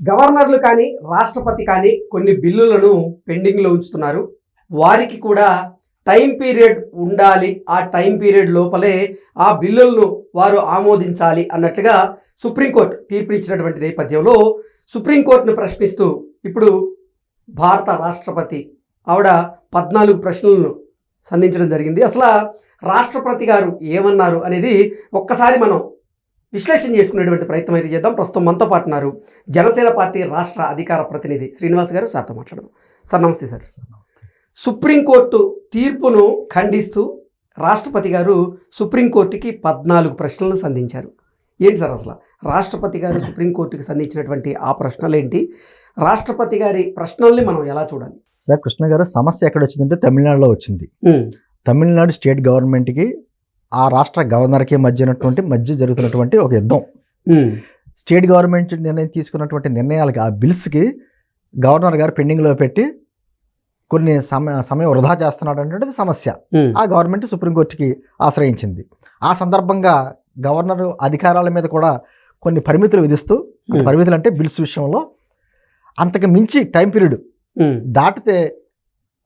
గవర్నర్లు కానీ రాష్ట్రపతి కానీ కొన్ని బిల్లులను పెండింగ్లో ఉంచుతున్నారు. వారికి కూడా టైం పీరియడ్ ఉండాలి. ఆ టైం పీరియడ్ లోపలే ఆ బిల్లులను వారు ఆమోదించాలి అన్నట్లుగా సుప్రీంకోర్టు తీర్పు ఇచ్చినటువంటి నేపథ్యంలో సుప్రీంకోర్టును ప్రశ్నిస్తూ ఇప్పుడు భారత రాష్ట్రపతి ఆవిడ పద్నాలుగు ప్రశ్నలను సంధించడం జరిగింది. అసలు రాష్ట్రపతి గారు ఏమన్నారు అనేది ఒక్కసారి మనం విశ్లేషణ చేసుకునేటువంటి ప్రయత్నం అయితే చేద్దాం. ప్రస్తుతం మనతో పాటు ఉన్నారు జనసేన పార్టీ రాష్ట్ర అధికార ప్రతినిధి శ్రీనివాస్ గారు. సార్తో మాట్లాడదాం. సార్ నమస్తే సార్. సుప్రీంకోర్టు తీర్పును ఖండిస్తూ రాష్ట్రపతి గారు సుప్రీంకోర్టుకి పద్నాలుగు ప్రశ్నలను సంధించారు. ఏంటి సార్ అసలు? రాష్ట్రపతి గారు సుప్రీంకోర్టుకి సంధించినటువంటి ఆ ప్రశ్నలు ఏంటి రాష్ట్రపతి గారి ప్రశ్నల్ని మనం ఎలా చూడాలి? సార్ కృష్ణ గారు సమస్య ఎక్కడ వచ్చిందంటే తమిళనాడులో వచ్చింది. తమిళనాడు స్టేట్ గవర్నమెంట్కి ఆ రాష్ట్ర గవర్నర్కి మధ్య ఉన్నటువంటి మధ్య జరుగుతున్నటువంటి ఒక యుద్ధం. స్టేట్ గవర్నమెంట్ నిర్ణయం తీసుకున్నటువంటి నిర్ణయాలకి ఆ బిల్స్కి గవర్నర్ గారు పెండింగ్లో పెట్టి కొన్ని సమయ సమయం వృధా చేస్తున్నాడు అనేది సమస్య ఆ గవర్నమెంట్ సుప్రీంకోర్టుకి ఆశ్రయించింది. ఆ సందర్భంగా గవర్నర్ అధికారాల మీద కూడా కొన్ని పరిమితులు విధిస్తూ. పరిమితులు అంటే బిల్స్ విషయంలో అంతకు మించి టైం పీరియడ్ దాటితే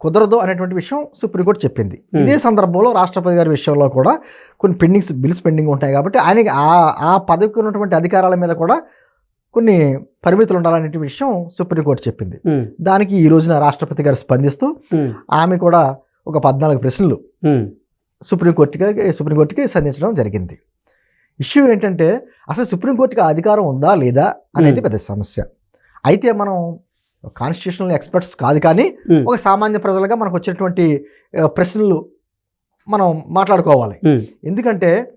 కుదరదు అనేటువంటి విషయం సుప్రీంకోర్టు చెప్పింది. ఇదే సందర్భంలో రాష్ట్రపతి గారి విషయంలో కూడా కొన్ని పెండింగ్స్ బిల్స్ పెండింగ్ ఉంటాయి కాబట్టి ఆయనకి ఆ ఆ పదవికి ఉన్నటువంటి అధికారాల మీద కూడా కొన్ని పరిమితులు ఉండాలనే విషయం సుప్రీంకోర్టు చెప్పింది. దానికి ఈ రోజున రాష్ట్రపతి గారు స్పందిస్తూ ఆమె కూడా ఒక పద్నాలుగు ప్రశ్నలు సుప్రీంకోర్టుకి సుప్రీంకోర్టుకి సంధించడం జరిగింది. ఇష్యూ ఏంటంటే అసలు సుప్రీంకోర్టుకి అధికారం ఉందా లేదా అనేది. పెద్ద సమస్య. అయితే మనం కాన్స్టిట్యూషనల్ ఎక్స్పర్ట్స్ కాదు కానీ ఒక సామాన్య ప్రజలుగా మనకు వచ్చినటువంటి ప్రశ్నలు మనం మాట్లాడుకోవాలి. ఎందుకంటే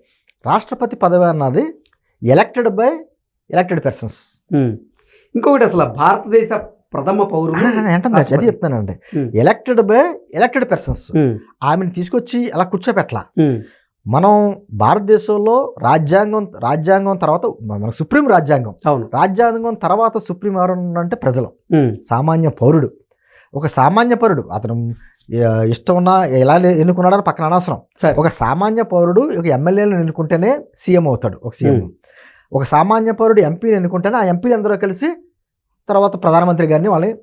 రాష్ట్రపతి పదవి అన్నది ఎలక్టెడ్ బై ఎలక్టెడ్ పర్సన్స్. ఇంకొకటి అసలు భారతదేశ ప్రథమ పౌరులు అంటే అది. చెప్తానండి. ఎలక్టెడ్ బై ఎలక్టెడ్ పర్సన్స్ ఆమెను తీసుకొచ్చి అలా కూర్చోపెట్టలా. మనం భారతదేశంలో రాజ్యాంగం రాజ్యాంగం తర్వాత మన సుప్రీం రాజ్యాంగం. అవును. రాజ్యాంగం తర్వాత సుప్రీం ఎవరు అంటే ప్రజలు సామాన్య పౌరుడు. ఒక సామాన్య పౌరుడు. అతను ఇష్టం ఉన్నా ఎలా ఎన్నుకున్నాడని పక్కన అనవసరం. సరే. ఒక సామాన్య పౌరుడు ఒక ఎమ్మెల్యేలను ఎన్నుకుంటేనే సీఎం అవుతాడు ఒక సీఎం. ఒక సామాన్య పౌరుడు ఎంపీని ఎన్నుకుంటేనే ఆ ఎంపీలు అందరూ కలిసి తర్వాత ప్రధానమంత్రి గారిని వాళ్ళని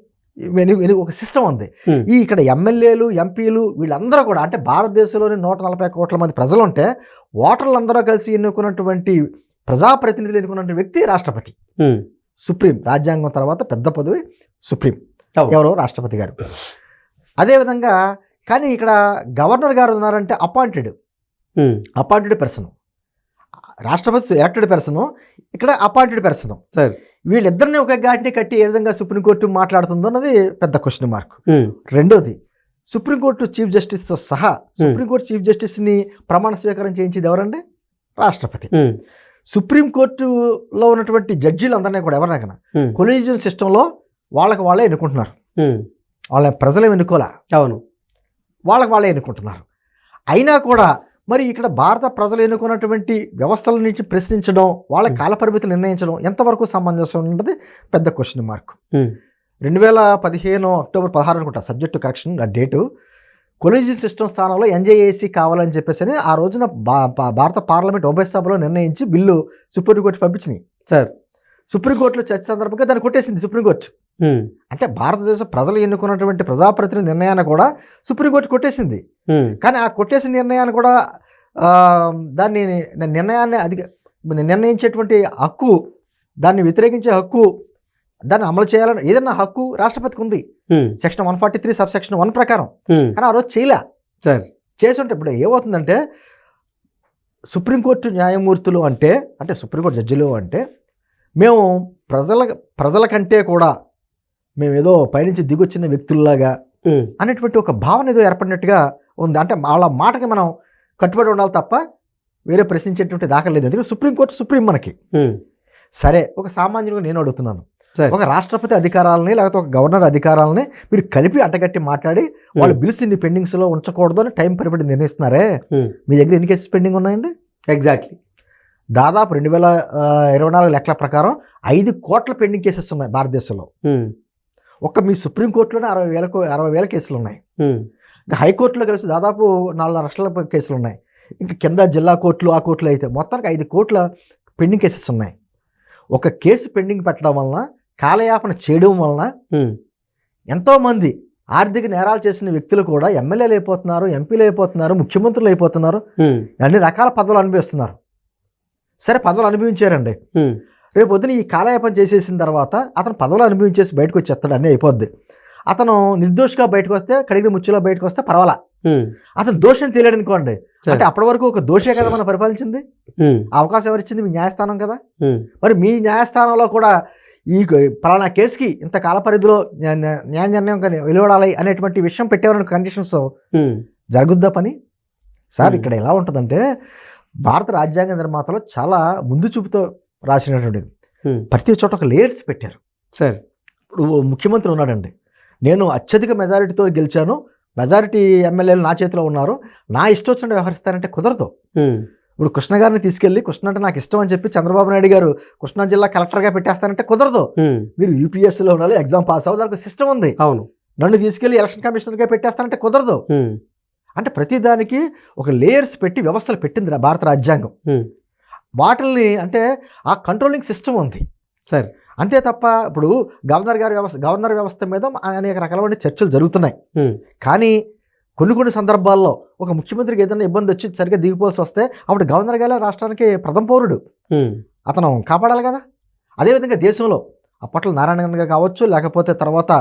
ఒక సిస్టమ్ ఉంది. ఈ ఇక్కడ ఎమ్మెల్యేలు ఎంపీలు వీళ్ళందరూ కూడా అంటే భారతదేశంలోని నూట నలభై కోట్ల మంది ప్రజలు ఉంటే ఓటర్లందరూ కలిసి ఎన్నుకున్నటువంటి ప్రజాప్రతినిధులు ఎన్నుకున్నటువంటి వ్యక్తి రాష్ట్రపతి. సుప్రీం. రాజ్యాంగం తర్వాత పెద్ద పదవి సుప్రీం. ఎవరో రాష్ట్రపతి గారు. అదేవిధంగా కానీ ఇక్కడ గవర్నర్ గారు ఉన్నారంటే అపాయింటెడ్. Appointed person. రాష్ట్రపతి ఎలక్టెడ్ పర్సన్ ఇక్కడ అపాయింటెడ్ పర్సన్. సరే. వీళ్ళిద్దరిని ఒక ఘాటిని కట్టి ఏ విధంగా సుప్రీంకోర్టు మాట్లాడుతుందో అన్నది పెద్ద క్వశ్చన్ మార్క్ రెండోది సుప్రీంకోర్టు చీఫ్ జస్టిస్తో సహా సుప్రీంకోర్టు చీఫ్ జస్టిస్ని ప్రమాణ స్వీకారం చేయించేది ఎవరండి? రాష్ట్రపతి. సుప్రీంకోర్టులో ఉన్నటువంటి జడ్జీలు అందరినీ కూడా ఎవరినైనా కొలీజియం సిస్టంలో వాళ్ళకి వాళ్ళే ఎన్నుకుంటున్నారు. వాళ్ళ ప్రజలు ఎన్నుకోలే? అవును. వాళ్ళకి వాళ్ళే ఎన్నుకుంటున్నారు. అయినా కూడా మరి ఇక్కడ భారత ప్రజలు ఎన్నుకున్నటువంటి వ్యవస్థల నుంచి ప్రశ్నించడం వాళ్ళ. కాలపరిమితులు నిర్ణయించడం ఎంతవరకు సమంజసం ఉన్నది పెద్ద క్వశ్చన్ మార్క్ రెండు వేల పదిహేను అక్టోబర్ పదహారు అనుకుంటా సబ్జెక్టు కరెక్షన్ ఆ డేటు కొలీజియం సిస్టమ్ స్థానంలో ఎన్జేఏసీ కావాలని చెప్పేసి అని ఆ రోజున భారత పార్లమెంట్ ఉభయ సభలో నిర్ణయించి బిల్లు సుప్రీంకోర్టు పంపించినాయి. సార్. సుప్రీంకోర్టులో చర్చ సందర్భంగా దాన్ని కొట్టేసింది సుప్రీంకోర్టు. అంటే భారతదేశ ప్రజలు ఎన్నుకున్నటువంటి ప్రజాప్రతినిధి నిర్ణయాన్ని కూడా సుప్రీంకోర్టు కొట్టేసింది. కానీ ఆ కొట్టేసిన నిర్ణయాన్ని కూడా దాన్ని నిర్ణయాన్ని అది నిర్ణయించేటువంటి హక్కు దాన్ని వ్యతిరేకించే హక్కు దాన్ని అమలు చేయాలని ఏదన్నా హక్కు రాష్ట్రపతికి ఉంది. Section one forty three sub section one ప్రకారం. కానీ ఆ రోజు చేయలే. సార్. చేసి ఉంటే ఇప్పుడు ఏమవుతుందంటే సుప్రీంకోర్టు న్యాయమూర్తులు అంటే అంటే సుప్రీంకోర్టు జడ్జిలు అంటే మేము ప్రజల ప్రజల కంటే కూడా మేము ఏదో పైనుంచి దిగొచ్చిన వ్యక్తుల్లాగా అనేటువంటి ఒక భావన ఏదో ఏర్పడినట్టుగా ఉంది. అంటే వాళ్ళ మాటకి మనం కట్టుబడి ఉండాలి తప్ప వేరే ప్రశ్నించేటువంటి దాఖలు లేదు. ఎందుకంటే సుప్రీంకోర్టు సుప్రీం మనకి. సరే ఒక సామాన్యుడిగా నేను అడుగుతున్నాను. సరే. ఒక రాష్ట్రపతి అధికారాలని లేకపోతే ఒక గవర్నర్ అధికారాలని మీరు కలిపి అంటగట్టి మాట్లాడి వాళ్ళ బిల్స్ ఇన్ని పెండింగ్స్లో ఉంచకూడదు అని టైం పరిబడి నిర్ణయిస్తున్నారే? మీ దగ్గర ఎన్ని కేసెస్ పెండింగ్ ఉన్నాయండి? ఎగ్జాక్ట్లీ. దాదాపు రెండు వేల ఇరవై నాలుగు లెక్కల ప్రకారం ఐదు కోట్ల పెండింగ్ కేసెస్ ఉన్నాయి భారతదేశంలో. ఒక్క మీ సుప్రీంకోర్టులోనే అరవై వేలకు అరవై వేల కేసులు ఉన్నాయి ఇంకా హైకోర్టులో కలిసి దాదాపు నాలుగు లక్షల కేసులు ఉన్నాయి ఇంకా కింద జిల్లా కోర్టులు ఆ కోర్టులు అయితే మొత్తానికి ఐదు కోట్ల పెండింగ్ కేసెస్ ఉన్నాయి. ఒక కేసు పెండింగ్ పెట్టడం వలన కాలయాపన చేయడం వలన ఎంతోమంది ఆర్థిక నేరాలు చేసిన వ్యక్తులు కూడా ఎమ్మెల్యేలు అయిపోతున్నారు ఎంపీలు అయిపోతున్నారు ముఖ్యమంత్రులు అయిపోతున్నారు. అన్ని రకాల పదవులు అనుభవిస్తున్నారు. సరే పదవులు అనుభవించారండి. రేపు పొద్దున ఈ కాలయాపన చేసేసిన తర్వాత అతను పదవులు అనుభవించేసి బయటకు వచ్చేస్తాడు అన్నీ అయిపోద్ది. అతను నిర్దోషిగా బయటకు వస్తే కడిగిన ముచ్చులో బయటకు వస్తే పర్వాలా. అతను దోషం తెలియడు అనుకోండి. అంటే అప్పటి వరకు ఒక దోషే కదా మనం పరిపాలించింది? అవకాశం ఎవరిచ్చింది? మీ న్యాయస్థానం కదా? మరి మీ న్యాయస్థానంలో కూడా ఈ పలానా కేసుకి ఇంత కాల పరిధిలో న్యా- న్యా- న్యాయ నిర్ణయం కానీ వెలువడాలి అనేటువంటి విషయం పెట్టేవారని కండిషన్స్ జరుగుద్దా పని? సార్. ఇక్కడ ఎలా ఉంటుందంటే భారత రాజ్యాంగ నిర్మాతలు చాలా ముందు చూపుతో రాసినటువంటి ప్రతి చోట ఒక లేయర్స్ పెట్టారు. సరే. ఇప్పుడు ముఖ్యమంత్రి ఉన్నాడండి. నేను అత్యధిక మెజారిటీతో గెలిచాను. మెజారిటీ ఎమ్మెల్యేలు నా చేతిలో ఉన్నారు. నా ఇష్టం వచ్చినట్టు వ్యవహరిస్తారంటే కుదరదు. ఇప్పుడు కృష్ణ గారిని తీసుకెళ్ళి కృష్ణ అంటే నాకు ఇష్టం అని చెప్పి చంద్రబాబు నాయుడు గారు కృష్ణా జిల్లా కలెక్టర్గా పెట్టేస్తారంటే కుదరదు. మీరు యూపీఎస్సీలో ఉండాలి ఎగ్జామ్ పాస్ అవ్వాలి దానికి సిస్టమ్ ఉంది. అవును. నన్ను తీసుకెళ్ళి ఎలక్షన్ కమిషనర్గా పెట్టేస్తారంటే కుదరదు. అంటే ప్రతి దానికి ఒక లేయర్స్ పెట్టి వ్యవస్థలు పెట్టింది భారత రాజ్యాంగం. వాటిల్ని అంటే ఆ కంట్రోలింగ్ సిస్టమ్ ఉంది. సరే అంతే తప్ప ఇప్పుడు గవర్నర్ గారి వ్యవస్థ గవర్నర్ వ్యవస్థ మీద అనేక రకాలైన చర్చలు జరుగుతున్నాయి. కానీ కొన్ని కొన్ని సందర్భాల్లో ఒక ముఖ్యమంత్రికి ఏదైనా ఇబ్బంది వచ్చి సరిగ్గా దిగిపోవాల్సి వస్తే అప్పుడు గవర్నర్ గారే రాష్ట్రానికి ప్రథమ పౌరుడు. అతను కాపాడాలి కదా. అదేవిధంగా దేశంలో అప్పట్లో నారాయణ గారు కావచ్చు లేకపోతే తర్వాత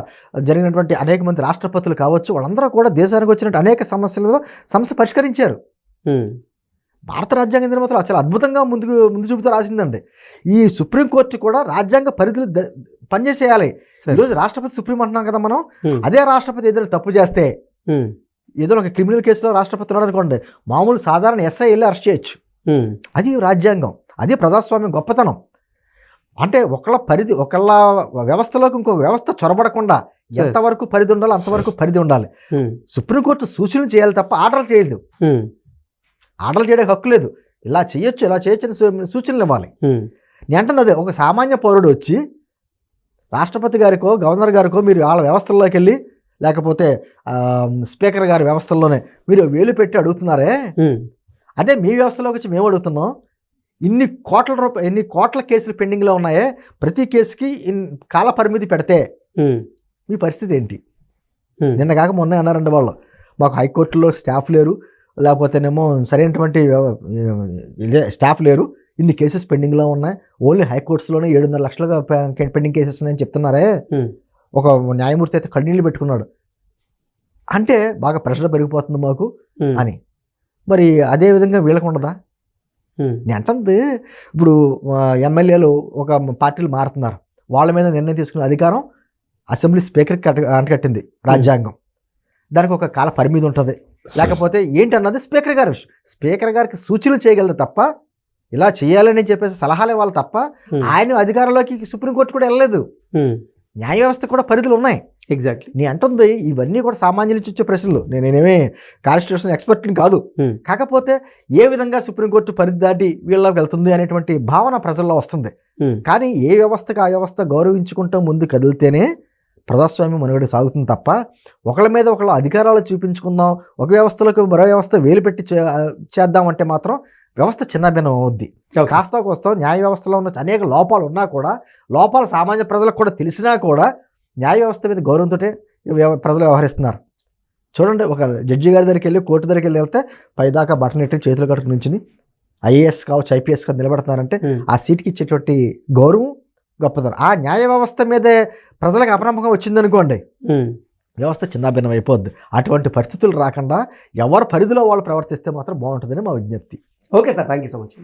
జరిగినటువంటి అనేక మంది రాష్ట్రపతులు కావచ్చు వాళ్ళందరూ కూడా దేశానికి వచ్చినట్టు అనేక సమస్యలలో సమస్య పరిష్కరించారు. భారత రాజ్యాంగ నిర్మాతలు చాలా అద్భుతంగా ముందుకు ముందు చూపుతూ రాసిందండి. ఈ సుప్రీంకోర్టు కూడా రాజ్యాంగ పరిధులు పనిచేసేయాలి. ఈరోజు రాష్ట్రపతి సుప్రీం అంటున్నాం కదా మనం. అదే రాష్ట్రపతి ఏదైనా తప్పు చేస్తే ఏదో ఒక క్రిమినల్ కేసులో రాష్ట్రపతి అనుకోండి మామూలు సాధారణ ఎస్ఐ వెళ్ళి అరెస్ట్ చేయొచ్చు. అది రాజ్యాంగం. అది ప్రజాస్వామ్యం గొప్పతనం. అంటే ఒకళ్ళ పరిధి ఒకళ్ళ వ్యవస్థలోకి ఇంకో వ్యవస్థ చొరబడకుండా. ఎంతవరకు పరిధి ఉండాలో అంతవరకు పరిధి ఉండాలి. సుప్రీంకోర్టు సూచనలు చేయాలి తప్ప ఆర్డర్లు చేయలేదు. ఆర్డర్లు చేయడానికి హక్కు లేదు. ఇలా చేయొచ్చు ఇలా చేయొచ్చు అని సూచనలు ఇవ్వాలి. నేను అంటుంది అదే ఒక సామాన్య పౌరుడు వచ్చి రాష్ట్రపతి గారికో గవర్నర్ గారికో మీరు వాళ్ళ వ్యవస్థల్లోకి వెళ్ళి లేకపోతే స్పీకర్ గారి వ్యవస్థల్లోనే మీరు వేలు పెట్టి అడుగుతున్నారే? అదే మీ వ్యవస్థలోకి వచ్చి మేము అడుగుతున్నాం. ఇన్ని కోట్ల రూపాయలు ఎన్ని కోట్ల కేసులు పెండింగ్లో ఉన్నాయే? ప్రతి కేసుకి ఇన్ కాల పరిమితి పెడితే మీ పరిస్థితి ఏంటి? నిన్న కాక మొన్న అన్నారండి వాళ్ళు. మాకు హైకోర్టులో స్టాఫ్ లేరు. లేకపోతేనేమో సరైనటువంటి స్టాఫ్ లేరు. ఇన్ని కేసెస్ పెండింగ్లో ఉన్నాయి. ఓన్లీ హైకోర్ట్స్లోనే ఏడున్నర లక్షలుగా పెండింగ్ కేసెస్ ఉన్నాయని చెప్తున్నారే? ఒక న్యాయమూర్తి అయితే కన్నీళ్ళు పెట్టుకున్నాడు. అంటే బాగా ప్రెషర్ పెరిగిపోతుంది మాకు అని. మరి అదే విధంగా వీళ్ళకు ఉండదా? నేను అంటుంది ఇప్పుడు ఎమ్మెల్యేలు ఒక పార్టీలు మారుతున్నారు. వాళ్ళ మీద నిర్ణయం తీసుకునే అధికారం అసెంబ్లీ స్పీకర్కి కట్ట అంటకట్టింది రాజ్యాంగం. దానికి ఒక కాల పరిమితి ఉంటుంది. లేకపోతే ఏంటన్నది స్పీకర్ గారి స్పీకర్ గారికి సూచనలు చేయగలదు తప్ప ఇలా చేయాలని చెప్పేసి సలహాలు ఇవ్వాలి తప్ప ఆయన అధికారంలోకి సుప్రీంకోర్టు కూడా వెళ్ళలేదు. న్యాయ వ్యవస్థ కూడా పరిధులు ఉన్నాయి. ఎగ్జాక్ట్లీ నీ అంటుంది ఇవన్నీ కూడా సామాన్యుల నుంచి వచ్చే ప్రశ్నలు. నేను నేనేమి కాన్స్టిట్యూషన్ ఎక్స్పర్ట్ని కాదు. కాకపోతే ఏ విధంగా సుప్రీంకోర్టు పరిధి దాటి వీళ్ళకి వెళ్తుంది అనేటువంటి భావన ప్రజల్లో వస్తుంది. కానీ ఏ వ్యవస్థకు ఆ వ్యవస్థ గౌరవించుకుంటూ ముందు కదిలితేనే ప్రజాస్వామ్యం మనుగడ సాగుతుంది తప్ప ఒకళ్ళ మీద ఒకళ్ళ అధికారాలు చూపించుకుందాం ఒక వ్యవస్థలకు మరో వ్యవస్థ వేలు పెట్టి చే- చేద్దామంటే మాత్రం వ్యవస్థ చిన్నభిన్నం అవుద్ది. కాస్త కోస్త న్యాయ వ్యవస్థలో ఉన్న అనేక లోపాలు ఉన్నా కూడా లోపాలు సామాన్య ప్రజలకు కూడా తెలిసినా కూడా న్యాయ వ్యవస్థ మీద గౌరవంతో ప్రజలు వ్యవహరిస్తున్నారు. చూడండి ఒక జడ్జి గారి దగ్గరికి వెళ్ళి కోర్టు దగ్గరికి వెళ్ళి వెళ్తే పైదాకా బటన్ ఎట్టి చేతులు కట్టుకు నుంచి ఐఏఎస్ కావచ్చు ఐపీఎస్ కావచ్చు నిలబెడతారంటే ఆ సీట్కి ఇచ్చేటువంటి గౌరవం గొప్పతనం. ఆ న్యాయ వ్యవస్థ మీదే ప్రజలకు అపనమ్మకం వచ్చిందనుకోండి వ్యవస్థ చిన్నాభిన్నం అయిపోద్ది. అటువంటి పరిస్థితులు రాకుండా ఎవరి పరిధిలో వాళ్ళు ప్రవర్తిస్తే మాత్రం బాగుంటుందని మా విజ్ఞప్తి. Okay sir. Thank you so much.